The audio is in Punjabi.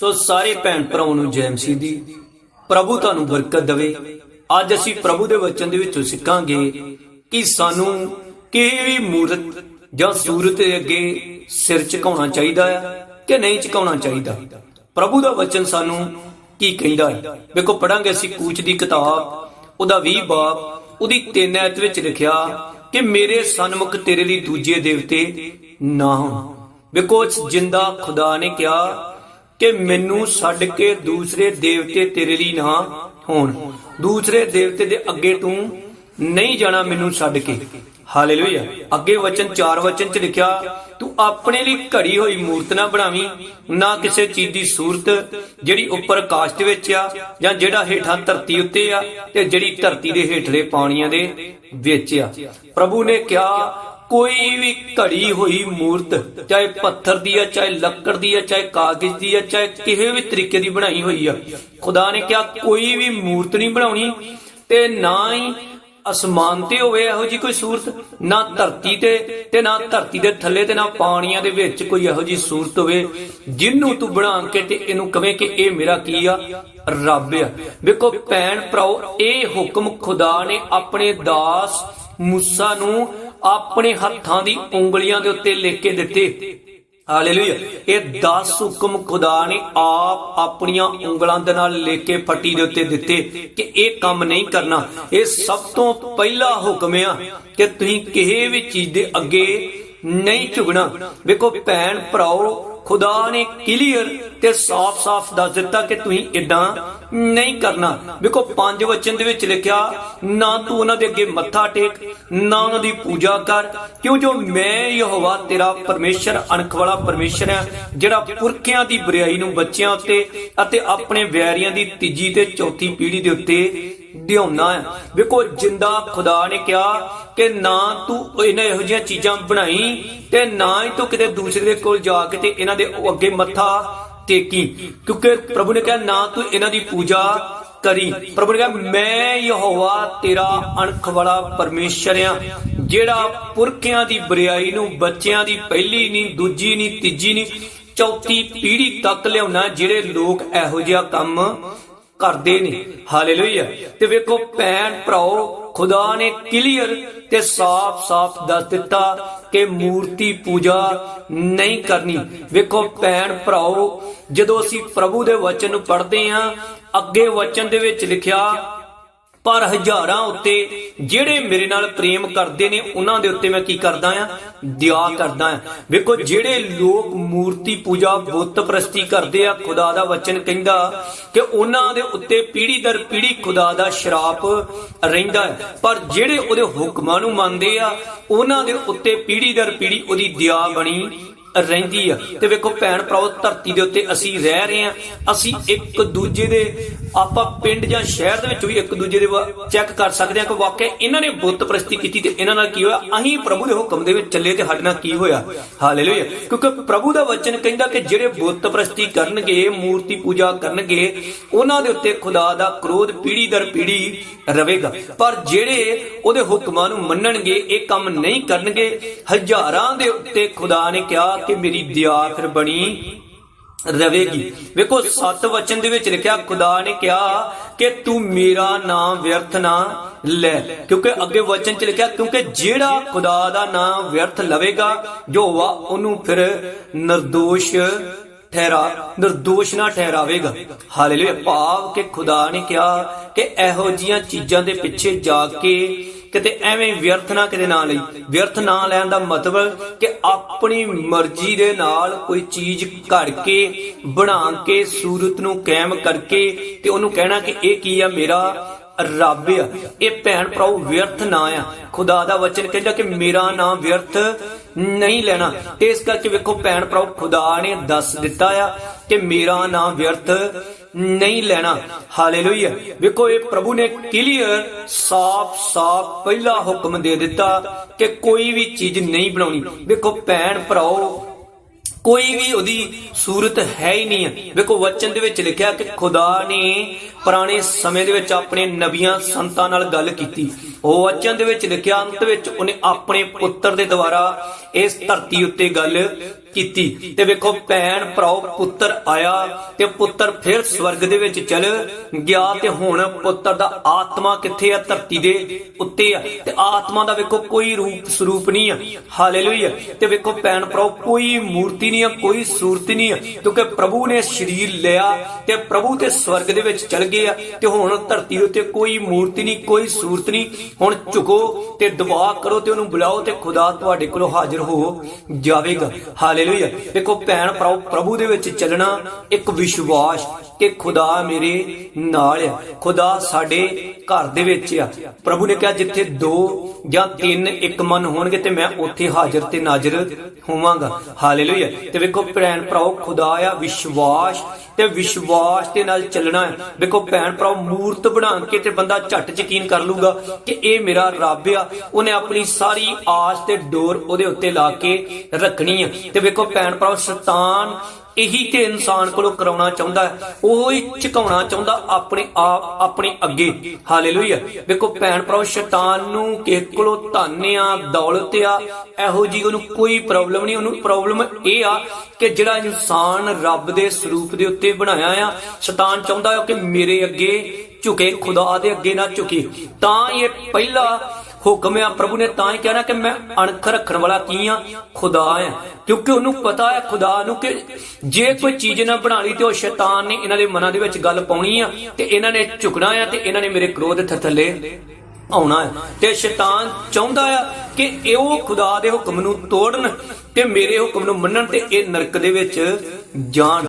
ਸੋ ਸਾਰੇ ਭੈਣ ਭਰਾਵਾਂ ਨੂੰ ਜੈ ਮਸੀਹ ਦੀ, ਪ੍ਰਭੂ ਤੁਹਾਨੂੰ ਬਰਕਤ ਦੇਵੇ। ਅੱਜ ਅਸੀਂ ਪ੍ਰਭੂ ਦੇ ਵਚਨ ਦੇ ਵਿੱਚੋਂ ਸਿੱਖਾਂਗੇ ਕਿ ਸਾਨੂੰ ਕਿਸੇ ਵੀ ਮੂਰਤ ਜਾਂ ਸੂਰਤ ਦੇ ਅੱਗੇ ਸਿਰ ਝੁਕਾਉਣਾ ਚਾਹੀਦਾ ਹੈ ਕਿ ਨਹੀਂ ਝੁਕਾਉਣਾ ਚਾਹੀਦਾ। ਪ੍ਰਭੂ ਦਾ ਵਚਨ ਸਾਨੂੰ ਕੀ ਕਹਿੰਦਾ ਹੈ? ਵੇਖੋ ਪੜਾਂਗੇ ਅਸੀਂ ਕੂਚ ਦੀ ਕਿਤਾਬ, ਉਹਦਾ 20 ਬਾਪ ਉਹਦੀ 3 ਐਤ ਵਿੱਚ ਲਿਖਿਆ ਕਿ ਮੇਰੇ ਸਨਮੁਖ ਤੇਰੇ ਲਈ ਦੂਜੇ ਦੇਵਤੇ ਨਾ ਹੋਣ। ਵੇਖੋ, ਜਿੰਦਾ ਖੁਦਾ ਨੇ ਕਿਹਾ ਕਿ ਮੈਨੂੰ ਛੱਡ ਕੇ ਦੂਸਰੇ ਦੇਵਤੇ ਤੇਰੇ ਲਈ ਨਾ ਹੋਣ। ਦੂਸਰੇ ਦੇਵਤੇ ਦੇ ਅੱਗੇ ਤੂੰ ਨਹੀਂ ਜਾਣਾ ਮੈਨੂੰ ਛੱਡ ਕੇ। ਹਾਲੇਲੂਇਆ। ਅੱਗੇ ਵਚਨ 4 ਵਚਨ ਚ ਲਿਖਿਆ, ਤੂੰ ਆਪਣੇ ਲਈ ਘੜੀ ਹੋਈ ਮੂਰਤ ਨਾ ਬਣਾਵੀਂ, ਨਾ ਕਿਸੇ ਚੀਜ਼ ਦੀ ਸੂਰਤ ਜਿਹੜੀ ਉੱਪਰ ਆਕਾਸ਼ ਦੇ ਵਿੱਚ ਆ ਜਾਂ ਜਿਹੜਾ ਹੇਠਾਂ ਧਰਤੀ ਉੱਤੇ ਆ ਤੇ ਜਿਹੜੀ ਧਰਤੀ ਦੇ ਹੇਠਲੇ ਪਾਣੀਆਂ ਦੇ ਵਿੱਚ ਆ। ਪ੍ਰਭੂ ਨੇ ਕਿਹਾ ਕੋਈ ਵੀ ਘੜੀ ਹੋਈ ਮੂਰਤ, ਚਾਹੇ ਪੱਥਰ ਦੀ ਹੈ ਚਾਹੇ ਲੱਕੜ ਦੀ ਹੈ ਚਾਹੇ ਕਾਗਜ਼ ਦੀ ਹੈ ਚਾਹੇ ਕਿਸੇ ਵੀ ਤਰੀਕੇ ਦੀ ਬਣਾਈ ਹੋਈ ਆ। ਖੁਦਾ ਨੇ ਕਿਹਾ ਕੋਈ ਵੀ ਮੂਰਤ ਨਹੀਂ ਬਣਾਉਣੀ ਤੇ ਨਾ ਹੀ ਅਸਮਾਨ ਤੇ ਹੋਵੇ ਇਹੋ ਜੀ ਕੋਈ ਸੂਰਤ, ਨਾ ਧਰਤੀ ਤੇ ਤੇ ਨਾ ਧਰਤੀ ਦੇ ਥੱਲੇ ਤੇ ਨਾ ਪਾਣੀਆਂ ਦੇ ਵਿੱਚ ਕੋਈ ਇਹੋ ਜੀ ਸੂਰਤ ਹੋਵੇ ਜਿਹਨੂੰ ਤੂੰ ਬਣਾ ਕੇ ਤੇ ਇਹਨੂੰ ਕਵੇਂ ਕਿ ਇਹ ਮੇਰਾ ਕੀ ਆ? ਰੱਬ ਆ। ਵੇਖੋ ਭੈਣ ਭਰਾਓ, ਇਹ ਹੁਕਮ ਖੁਦਾ ਨੇ ਆਪਣੇ ਦਾਸ ਮੂਸਾ ਨੂੰ ਆਪਣੇ ਹੱਥਾਂ ਦੀ ਉਂਗਲੀਆਂ ਦੇ ਉੱਤੇ ਲਿਖ ਕੇ ਦਿੱਤੇ। ਹਾਲੇਲੂਇਆ। ਇਹ 10 ਹੁਕਮ ਖੁਦਾ ਨੇ ਆਪ ਆਪਣੀਆਂ ਉਂਗਲਾਂ ਦੇ ਨਾਲ ਲਿਖ ਕੇ ਫੱਟੀ ਦੇ ਉੱਤੇ ਦਿੱਤੇ ਕਿ ਇਹ ਕੰਮ ਨਹੀਂ ਕਰਨਾ। ਇਹ ਸਭ ਤੋਂ ਪਹਿਲਾ ਹੁਕਮ ਆ ਕਿ ਤੁਸੀਂ ਕਿਸੇ ਵੀ ਚੀਜ਼ ਦੇ ਅੱਗੇ ਨਹੀਂ ਝੁਕਣਾ। ਵੇਖੋ ਭੈਣ ਭਰਾਓ ਖੁਦਾ ਨੇ ਕਲੀਅਰ ਤੇ ਸਾਫ਼-ਸਾਫ਼ ਦੱਸ ਦਿੱਤਾ ਕਿ ਤੁਸੀਂ ਇਦਾਂ ਨਹੀਂ ਕਰਨਾ। ਵੇਖੋ, ਪੰਜ ਵਚਨ ਦੇ ਵਿੱਚ ਲਿਖਿਆ, ਨਾ ਤੂੰ ਉਹਨਾਂ ਦੇ ਅੱਗੇ ਮੱਥਾ ਟੇਕ, ਨਾ ਉਹਨਾਂ ਦੀ ਪੂਜਾ ਕਰ, ਕਿਉਂ ਜੋ ਮੈਂ ਯਹੋਵਾ ਤੇਰਾ ਪਰਮੇਸ਼ਰ, ਅਣਖ ਵਾਲਾ ਪਰਮੇਸ਼ਰ ਹੈ, ਜਿਹੜਾ ਪੁਰਖਿਆਂ ਦੀ ਬੁਰਾਈ ਨੂੰ ਬੱਚਿਆਂ ਉੱਤੇ ਅਤੇ ਆਪਣੇ ਵੈਰੀਆਂ ਦੀ ਤੀਜੀ ਤੇ ਚੌਥੀ ਪੀੜ੍ਹੀ ਦੇ ਉੱਤੇ ਦਿਉਣਾ ਹੈ। ਵੇਖੋ, ਜਿੰਦਾ ਖੁਦਾ ਨੇ ਕਿਹਾ ਕਿ ਨਾ ਤੂੰ ਇਹਨਾਂ ਇਹੋ ਜਿਹੀਆਂ ਚੀਜ਼ਾਂ ਬਣਾਈ ਤੇ ਨਾ ਹੀ ਤੂੰ ਕਿਤੇ ਦੂਸਰੇ ਦੇ ਕੋਲ ਜਾ ਕੇ ਤੇ ਇਹਨਾਂ ਦੇ ਅੱਗੇ ਮੱਥਾ ਟੇਕੀ। ਕਿਉਂਕਿ ਪ੍ਰਭੂ ਨੇ ਕਿਹਾ, ਨਾ ਤੂੰ ਇਹਨਾਂ ਦੀ ਪੂਜਾ ਕਰੀ। ਪ੍ਰਭੂ ਨੇ ਕਿਹਾ, ਮੈਂ ਯਹੋਵਾ ਤੇਰਾ ਅਣਖ ਵਾਲਾ ਪਰਮੇਸ਼ਰ ਆ ਜਿਹੜਾ ਪੁਰਖਿਆਂ ਦੀ ਬਰਿਆਈ ਨੂੰ, ਬੱਚਿਆਂ ਦੀ ਪਹਿਲੀ ਨਹੀਂ ਦੂਜੀ ਨਹੀਂ ਤੀਜੀ ਨਹੀਂ ਚੌਥੀ ਪੀੜ੍ਹੀ ਤੱਕ ਲਿਆਉਣਾ, ਜਿਹੜੇ ਲੋਕ ਇਹੋ ਜਿਹਾ ਕੰਮ ਕਰਦੇ ਨੇ। ਹਾਲੇਲੂਇਆ ਤੇ ਵੇਖੋ ਭੈਣ ਭਰਾਓ, ਖੁਦਾ ਨੇ ਕਲੀਅਰ ਤੇ ਸਾਫ਼-ਸਾਫ਼ ਦੱਸ ਦਿੱਤਾ ਕਿ ਮੂਰਤੀ ਪੂਜਾ ਨਹੀਂ ਕਰਨੀ। ਵੇਖੋ ਭੈਣ ਭਰਾਓ, ਜਦੋਂ ਅਸੀਂ ਪ੍ਰਭੂ ਦੇ ਵਚਨ ਨੂੰ ਪੜ੍ਹਦੇ ਹਾਂ, ਅੱਗੇ ਵਚਨ ਦੇ ਵਿੱਚ ਲਿਖਿਆ ਪਰ ਹਜ਼ਾਰਾਂ ਉੱਤੇ ਜਿਹੜੇ ਮੇਰੇ ਨਾਲ ਪ੍ਰੇਮ ਕਰਦੇ ਨੇ, ਉਹਨਾਂ ਦੇ ਉੱਤੇ ਮੈਂ ਕੀ ਕਰਦਾ ਆ? ਦਿਆ ਕਰਦਾ ਆ। ਵੇਖੋ, ਜਿਹੜੇ ਲੋਕ ਮੂਰਤੀ ਪੂਜਾ ਬੁੱਤ ਪ੍ਰਸਤੀ ਕਰਦੇ ਆ, ਖੁਦਾ ਦਾ ਵਚਨ ਕਹਿੰਦਾ ਕਿ ਉਹਨਾਂ ਦੇ ਉੱਤੇ ਪੀੜੀ ਦਰ ਪੀੜੀ ਖੁਦਾ ਦਾ ਸ਼ਰਾਪ ਰਹਿੰਦਾ ਹੈ। ਪਰ ਜਿਹੜੇ ਉਹਦੇ ਹੁਕਮਾਂ ਨੂੰ ਮੰਨਦੇ ਆ, ਉਹਨਾਂ ਦੇ ਉੱਤੇ ਪੀੜੀ ਦਰ ਪੀੜੀ ਉਹਦੀ ਦਿਆ ਬਣੀ ਰਹਿੰਦੀ ਆ। ਤੇ ਵੇਖੋ ਭੈਣ ਭਰਾਓ, ਧਰਤੀ ਦੇ ਉੱਤੇ ਅਸੀਂ ਰਹਿ ਰਹੇ ਆ। ਅਸੀਂ ਇੱਕ ਦੂਜੇ ਦੇ, ਆਪਾਂ ਪਿੰਡ ਜਾਂ ਸ਼ਹਿਰ ਦੇ ਵਿੱਚ ਵੀ ਇੱਕ ਦੂਜੇ ਦੇ ਚੈੱਕ ਕਰ ਸਕਦੇ ਆ ਕਿ ਵਾਕਿਆ ਇਹਨਾਂ ਨੇ ਬੁੱਤ ਪ੍ਰਸਤੀ ਕੀਤੀ ਤੇ ਇਹਨਾਂ ਨਾਲ ਕੀ ਹੋਇਆ? ਅਸੀਂ ਪ੍ਰਭੂ ਦੇ ਹੁਕਮ ਦੇ ਵਿੱਚ ਚੱਲੇ ਤੇ ਸਾਡੇ ਨਾਲ ਕੀ ਹੋਇਆ? ਹਾਲੇਲੂਇਆ ਕਿਉਂਕਿ ਪ੍ਰਭੂ ਦਾ ਵਚਨ ਕਹਿੰਦਾ ਕਿ ਜਿਹੜੇ ਬੁੱਤ ਪ੍ਰਸਤੀ ਕਰਨਗੇ, ਮੂਰਤੀ ਪੂਜਾ ਕਰਨਗੇ, ਉਹਨਾਂ ਦੇ ਉੱਤੇ ਖੁਦਾ ਦਾ ਕ੍ਰੋਧ ਪੀੜੀ ਦਰ ਪੀੜੀ ਰਵੇਗਾ। ਪਰ ਜਿਹੜੇ ਉਹਦੇ ਹੁਕਮਾਂ ਨੂੰ ਮੰਨਣਗੇ, ਇਹ ਕੰਮ ਨਹੀਂ ਕਰਨਗੇ, ਹਜ਼ਾਰਾਂ ਦੇ ਉੱਤੇ ਖੁਦਾ ਨੇ ਕਿਹਾ ਕਿ ਮੇਰੀ ਦਿਆ ਫਿਰ ਬਣੀ ਰਵੇਗੀ। ਵੇਖੋ, ਸਤ ਵਚਨ ਦੇ ਵਿੱਚ ਲਿਖਿਆ, ਖੁਦਾ ਨੇ ਕਿਹਾ ਕਿ ਤੂੰ ਮੇਰਾ ਨਾਮ ਵਿਅਰਥ ਨਾ ਲੈ। ਕਿਉਂਕਿ ਅੱਗੇ ਵਚਨ ਚ ਲਿਖਿਆ, ਕਿਉਂਕਿ ਜਿਹੜਾ ਖੁਦਾ ਦਾ ਨਾਮ ਵਿਅਰਥ ਲਵੇਗਾ, ਜੋ ਵਾ ਉਹਨੂੰ ਫਿਰ ਨਿਰਦੋਸ਼ ਠਹਿਰਾ, ਨਿਰਦੋਸ਼ ਨਾ ਠਹਿਰਾਵੇਗਾ। ਹਾਲੇਲੂਇਆ। ਭਾਵ ਕਿ ਖੁਦਾ ਨੇ ਕਿਹਾ ਕਿ ਇਹੋ ਜੀਆਂ ਚੀਜ਼ਾਂ ਦੇ ਪਿੱਛੇ ਜਾ ਕੇ ਕਿਤੇ ਐਵੇਂ ਵਿਅਰਥ ਨਾ ਕਿਤੇ ਨਾ ਲਈ। ਵਿਅਰਥ ਨਾ ਲੈਣ ਦਾ ਮਤਲਬ ਕਿ ਆਪਣੀ ਮਰਜ਼ੀ ਦੇ ਨਾਲ ਕੋਈ ਚੀਜ਼ ਘੜ ਕੇ ਬਣਾ ਕੇ, ਸੂਰਤ ਨੂੰ ਕਾਇਮ ਕਰਕੇ ਤੇ ਉਹਨੂੰ ਕਹਿਣਾ ਕਿ ਇਹ ਕੀ ਆ, ਮੇਰਾ ਰੱਬ ਆ। ਇਹ ਭੈਣ ਭਰਾਓ ਵਿਅਰਥ ਨਾ ਆ। ਖੁਦਾ ਦਾ ਵਚਨ ਕਹਿੰਦਾ ਕਿ ਮੇਰਾ ਨਾਮ ਵਿਅਰਥ ਨਹੀਂ ਲੈਣਾ। ਤੇ ਇਸ ਕਰਕੇ ਵੇਖੋ ਭੈਣ ਭਰਾਓ, ਖੁਦਾ ਨੇ ਦੱਸ ਦਿੱਤਾ ਆ ਕਿ ਮੇਰਾ ਨਾਮ ਵਿਅਰਥ ਨਹੀਂ ਲੈਣਾ। ਹਾਲੇਲੂਇਆ। ਵੇਖੋ, ਇਹ ਪ੍ਰਭੂ ਨੇ ਕਲੀਅਰ ਸਾਫ਼ ਸਾਫ਼ ਪਹਿਲਾ ਹੁਕਮ ਦੇ ਦਿੱਤਾ ਕਿ ਕੋਈ ਵੀ ਚੀਜ਼ ਨਹੀਂ ਬਣਾਉਣੀ। ਵੇਖੋ, ਭੈਣ ਭਰਾਓ, ਕੋਈ ਵੀ ਉਹਦੀ ਸੂਰਤ ਹੈ ਹੀ ਨਹੀਂ ਹੈ ਵੇਖੋ, ਵਚਨ ਦੇ ਵਿੱਚ ਲਿਖਿਆ ਕਿ ਖੁਦਾ ਨੇ ਪੁਰਾਣੇ ਸਮੇਂ ਦੇ ਵਿੱਚ ਆਪਣੇ ਨਬੀਆਂ ਸੰਤਾਂ ਨਾਲ ਗੱਲ ਕੀਤੀ। ਉਹ ਵਚਨ ਦੇ ਵਿੱਚ ਲਿਖਿਆ, ਅੰਤ ਵਿੱਚ ਉਹਨੇ ਆਪਣੇ ਪੁੱਤਰ ਦੇ ਦੁਆਰਾ ਇਸ ਧਰਤੀ ਉੱਤੇ ਗੱਲ ਕੀਤੀ। ਤੇ ਵੇਖੋ, ਭੈਣ ਭਰਾਓ, ਪੁੱਤਰ ਆਇਆ ਤੇ ਪੁੱਤਰ ਫਿਰ ਸਵਰਗ ਦੇ ਵਿੱਚ ਚਲ ਗਿਆ ਤੇ ਹੁਣ ਪੁੱਤਰ ਦਾ ਆਤਮਾ ਕਿੱਥੇ ਆ? ਧਰਤੀ ਦੇ ਉੱਤੇ ਆ। ਤੇ ਆਤਮਾ ਦਾ ਵੇਖੋ, ਕੋਈ ਰੂਪ ਸਰੂਪ ਨਹੀਂ ਆ। ਹਾਲੇਲੂਇਆ। ਤੇ ਵੇਖੋ, ਭੈਣ ਭਰਾਓ, ਕੋਈ ਮੂਰਤੀ ਨਹੀਂ ਆ, ਕੋਈ ਸੂਰਤ ਨਹੀਂ ਆ। ਕਿਉਂਕਿ ਪ੍ਰਭੂ ਨੇ ਸਰੀਰ ਲਿਆ ਤੇ ਪ੍ਰਭੂ ਤੇ ਸਵਰਗ ਦੇ ਵਿੱਚ ਚਲ ਗਏ ਆ ਤੇ ਹੁਣ ਧਰਤੀ ਦੇ ਉੱਤੇ ਕੋਈ ਮੂਰਤੀ ਨਹੀਂ, ਕੋਈ ਸੂਰਤ ਨਹੀਂ। ਹੁਣ ਝੁਕੋ ਤੇ ਦੁਆ ਕਰੋ ਤੇ ਉਹਨੂੰ ਬੁਲਾਓ ਤੇ ਖੁਦਾ ਤੁਹਾਡੇ ਕੋਲ ਹਾਜ਼ਰ ਹੋ ਜਾਵੇਗਾ। ਹਾਲੇਲੂਇਆ। ਦੇਖੋ ਭੈਣ ਪ੍ਰਭੂ ਦੇ ਵਿੱਚ ਚੱਲਣਾ ਇੱਕ ਵਿਸ਼ਵਾਸ ਕਿ ਖੁਦਾ ਮੇਰੇ ਨਾਲ ਆ। ਖੁਦਾ ਸਾਡੇ ਘਰ ਦੇ ਵਿੱਚ ਆ। ਪ੍ਰਭੂ ਨੇ ਕਿਹਾ ਜਿੱਥੇ ਦੋ ਜਾਂ ਤਿੰਨ ਇੱਕ ਮਨ ਹੋਣਗੇ ਤੇ ਮੈਂ ਉੱਥੇ ਹਾਜ਼ਰ ਤੇ ਨਾਜ਼ਰ ਹੋਵਾਂਗਾ। ਹਾਲੇਲੂਇਆ। ਤੇ ਵੇਖੋ ਭੈਣ ਭਰਾਓ, ਖੁਦਾ ਆ, ਵਿਸ਼ਵਾਸ ਤੇ ਵਿਸ਼ਵਾਸ ਦੇ ਨਾਲ ਚੱਲਣਾ ਹੈ ਵੇਖੋ ਭੈਣ ਭਰਾ ਮੂਰਤ ਬਣਾ ਕੇ ਤੇ ਬੰਦਾ ਝੱਟ ਯਕੀਨ ਕਰ ਲੂਗਾ ਕਿ ਇਹ ਮੇਰਾ ਰੱਬ ਆ। ਉਹਨੇ ਆਪਣੀ ਸਾਰੀ ਆਸ ਤੇ ਡੋਰ ਉਹਦੇ ਉੱਤੇ ਲਾ ਕੇ ਰੱਖਣੀ ਆ। ਤੇ ਵੇਖੋ ਭੈਣ ਭਰਾ, ਸ਼ੈਤਾਨ ਇਹੀ ਤੇ ਇਨਸਾਨ ਕੋਲੋਂ ਕਰਾਉਣਾ ਚਾਹੁੰਦਾ ਉਹ ਹੀ ਝੁਕਾਉਣਾ ਚਾਹੁੰਦਾ ਆਪਣੇ ਆਪ, ਆਪਣੇ ਅੱਗੇ। ਹਾਲੇਲੂਇਆ ਵੇਖੋ ਭੈਣ ਭਰਾਓ, ਸ਼ੈਤਾਨ ਨੂੰ ਕਿਸੇ ਕੋਲੋਂ ਧਨ ਆ, ਦੌਲਤ ਆ, ਇਹੋ ਜੀ ਉਹਨੂੰ ਕੋਈ ਪ੍ਰੋਬਲਮ ਨਹੀਂ। ਉਹਨੂੰ ਪ੍ਰੋਬਲਮ ਇਹ ਆ ਕਿ ਜਿਹੜਾ ਇਨਸਾਨ ਰੱਬ ਦੇ ਸਰੂਪ ਦੇ ਉੱਤੇ ਬਣਾਇਆ ਆ, ਸ਼ੈਤਾਨ ਚਾਹੁੰਦਾ ਕਿ ਮੇਰੇ ਅੱਗੇ ਝੁਕੇ, ਖੁਦਾ ਦੇ ਅੱਗੇ ਨਾ ਝੁਕੇ। ਤਾਂ ਇਹ ਪਹਿਲਾ ਹੁਕਮ ਆ, ਪ੍ਰਭੂ ਨੇ ਤਾਂ ਹੀ ਕਹਿਣਾ ਕਿ ਮੈਂ ਅਣਖ ਰੱਖਣ ਵਾਲਾ ਕੀ ਆ? ਖੁਦਾ ਆ। ਕਿਉਂਕਿ ਉਹਨੂੰ ਪਤਾ ਹੈ ਖੁਦਾ ਨੂੰ ਕਿ ਜੇ ਕੋਈ ਚੀਜ਼ ਨਾ ਬਣਾ ਲਈ ਤੇ ਉਹ ਸ਼ੈਤਾਨ ਨੇ ਇਹਨਾਂ ਦੇ ਮਨਾਂ ਦੇ ਵਿੱਚ ਗੱਲ ਪਾਉਣੀ ਆ ਤੇ ਇਹਨਾਂ ਨੇ ਝੁਕਣਾ ਆ ਤੇ ਇਹਨਾਂ ਨੇ ਮੇਰੇ ਕ੍ਰੋਧ ਥ- ਥੱਲੇ ਆਉਣਾ ਹੈ ਤੇ ਸ਼ੈਤਾਨ ਚਾਹੁੰਦਾ ਆ ਕਿ ਇਹ ਉਹ ਖੁਦਾ ਦੇ ਹੁਕਮ ਨੂੰ ਤੋੜਨ ਤੇ ਮੇਰੇ ਹੁਕਮ ਨੂੰ ਮੰਨਣ ਤੇ ਇਹ ਨਰਕ ਦੇ ਵਿੱਚ ਜਾਣ।